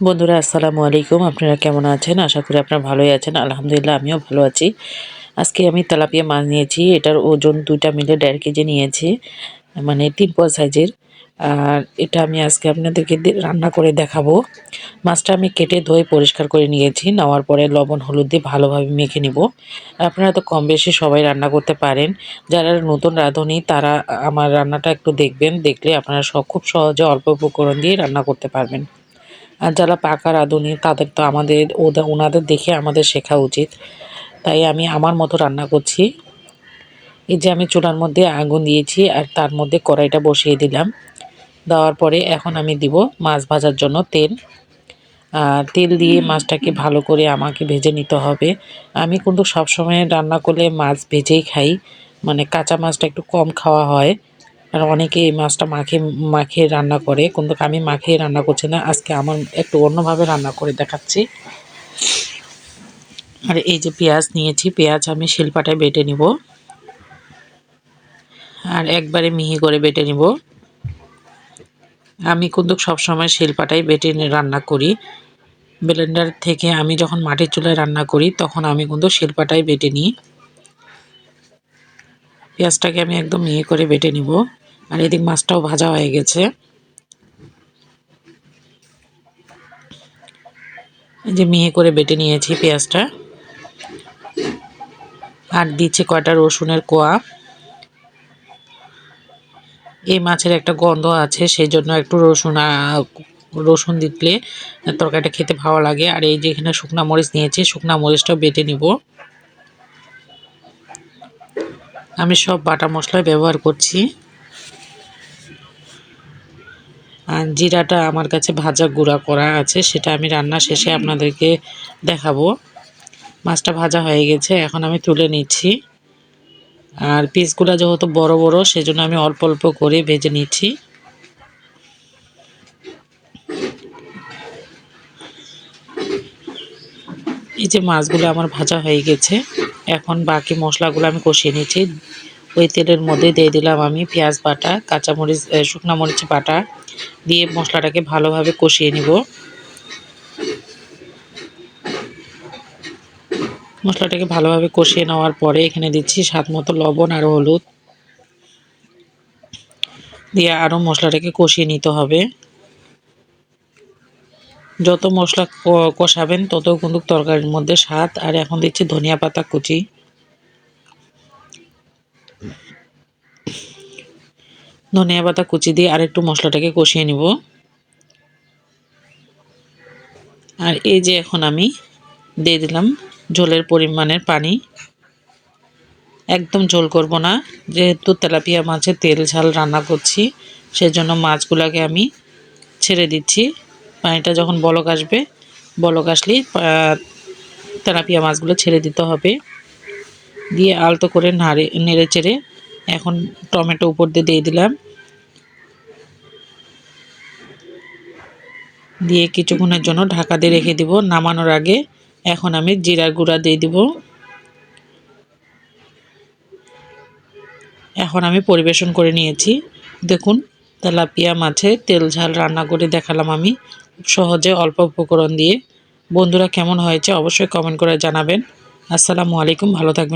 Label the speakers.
Speaker 1: বন্ধুরা, আসসালামু আলাইকুম। আপনারা কেমন আছেন? আশা করি আপনারা ভালোই আছেন। আলহামদুলিল্লাহ, আমিও ভালো আছি। আজকে আমি তেলাপিয়া মাছ নিয়েছি। এটার ওজন দুইটা মিলে দেড় কেজি নিয়েছি মানে তিন সাইজের। আর এটা আমি আজকে আপনাদেরকে রান্না করে দেখাবো। মাছটা আমি কেটে ধুয়ে পরিষ্কার করে নিয়েছি। নেওয়ার পরে লবণ, হলুদ দিয়ে ভালোভাবে মেখে নিব। আপনারা তো কম বেশি সবাই রান্না করতে পারেন। যারা নতুন রাঁধুনি, তারা আমার রান্নাটা একটু দেখবেন। দেখলে আপনারা সব খুব সহজে অল্প উপকরণ দিয়ে রান্না করতে পারবেন। আর যারা পাকা রাঁধুনি তাদের তো আমাদের ওদের ওনাদের দেখে আমাদের শেখা উচিত। তাই আমি আমার মতো রান্না করছি। এই যে আমি চুলার মধ্যে আগুন দিয়েছি আর তার মধ্যে কড়াইটা বসিয়ে দিলাম। দেওয়ার পরে এখন আমি দিব মাছ ভাজার জন্য তেল। আর তেল দিয়ে মাছটাকে ভালো করে আমাকে ভেজে নিতে হবে। আমি কিন্তু সবসময় রান্না করলে মাছ ভেজেই খাই। মানে কাঁচা মাছটা একটু কম খাওয়া হয়। আর অনেকে এই মাছটা মাখে মাখিয়ে রান্না করে। কিন্তু আমি মাখিয়ে রান্না করছি না। আজকে আমার একটু অন্যভাবে রান্না করে দেখাচ্ছি। আর এই যে পেঁয়াজ নিয়েছি, পেঁয়াজ আমি শিলপাটায় বেটে নিব। আর একবারে মিহি করে বেটে নিব। আমি কিন্তু সবসময় শিলপাটাই বেটে রান্না করি। ব্লেন্ডার থেকে আমি যখন মাটির চুলায় রান্না করি, তখন আমি কিন্তু শিলপাটাই বেটে নিই। পেঁয়াজটাকে আমি একদম মিহি করে বেটে নিব। আর এদিক মাছটাও ভাজা হয়ে গেছে। এই যে মিহি করে বেটে নিয়েছি পেঁয়াজটা। আর দিচ্ছি কয়টা রসুনের কোয়া। এই মাছের একটা গন্ধ আছে সেই জন্য একটু রসুন রসুন দিলে তরকারিটা খেতে ভালো লাগে। আর এই যে এখানে শুকনা মরিচ নিয়েছি, শুকনা মরিচটাও বেটে নিব। আমি সব বাটা মশলা ব্যবহার করছি। আর জিরাটা আমার কাছে ভাজা গুঁড়া করা আছে, সেটা আমি রান্না শেষে আপনাদেরকে দেখাবো। মাছটা ভাজা হয়ে গেছে, এখন আমি তুলে নিচ্ছি। আর পিসগুলো যেহেতু বড় বড়, সেজন্য আমি অল্প অল্প করে ভেজে নিচ্ছি। এই যে মাছগুলো আমার ভাজা হয়ে গেছে, এখন বাকি মশলাগুলো আমি কষিয়ে নিচ্ছি। ওই তেলের মধ্যে দিয়ে দিলাম আমি পেঁয়াজ বাটা, কাঁচামরিচ শুকনা মরিচ বাটা দিয়ে মশলাটাকে ভালোভাবে কষিয়ে নিব। মশলাটাকে ভালোভাবে কষিয়ে নেওয়ার পরে এখানে দিচ্ছি স্বাদ মতো লবণ আর হলুদ। দিয়ে আরও মশলাটাকে কষিয়ে নিতে হবে। যত মশলা কষাবেন তত কিন্তু তরকারির মধ্যে স্বাদ। আর এখন দিচ্ছি ধনিয়া পাতা কুচি। ধনিয়া পাতা কুচি দিয়ে আরেকটু মশলাটাকে কষিয়ে নিব। আর এই যে এখন আমি দিয়ে দিলাম ঝোলের পরিমাণের পানি। একদম ঝোল করব না, যেহেতু তেলাপিয়া মাছের তেল ঝাল রান্না করছি, সেজন্য মাছগুলোকে আমি ছেড়ে দিচ্ছি। পানিটা যখন বলক আসবে, বলক আসলেই তেলাপিয়া মাছগুলো ছেড়ে দিতে হবে। দিয়ে আলতো করে নাড়ে, নেড়ে চেড়ে এখন টমেটো উপর দিয়ে দিয়ে দিলাম। দিয়ে কিছুক্ষণের জন্য ঢাকা দিয়ে রেখে দিব। নামানোর আগে এখন আমি জিরার গুঁড়া দিয়ে দিব। এখন আমি পরিবেশন করে নিয়েছি। দেখুন, তেলাপিয়া মাছে তেল ঝাল রান্না করে দেখালাম আমি সহজে অল্প উপকরণ দিয়ে। বন্ধুরা কেমন হয়েছে অবশ্যই কমেন্ট করে জানাবেন। আসসালামু আলাইকুম, ভালো থাকবেন।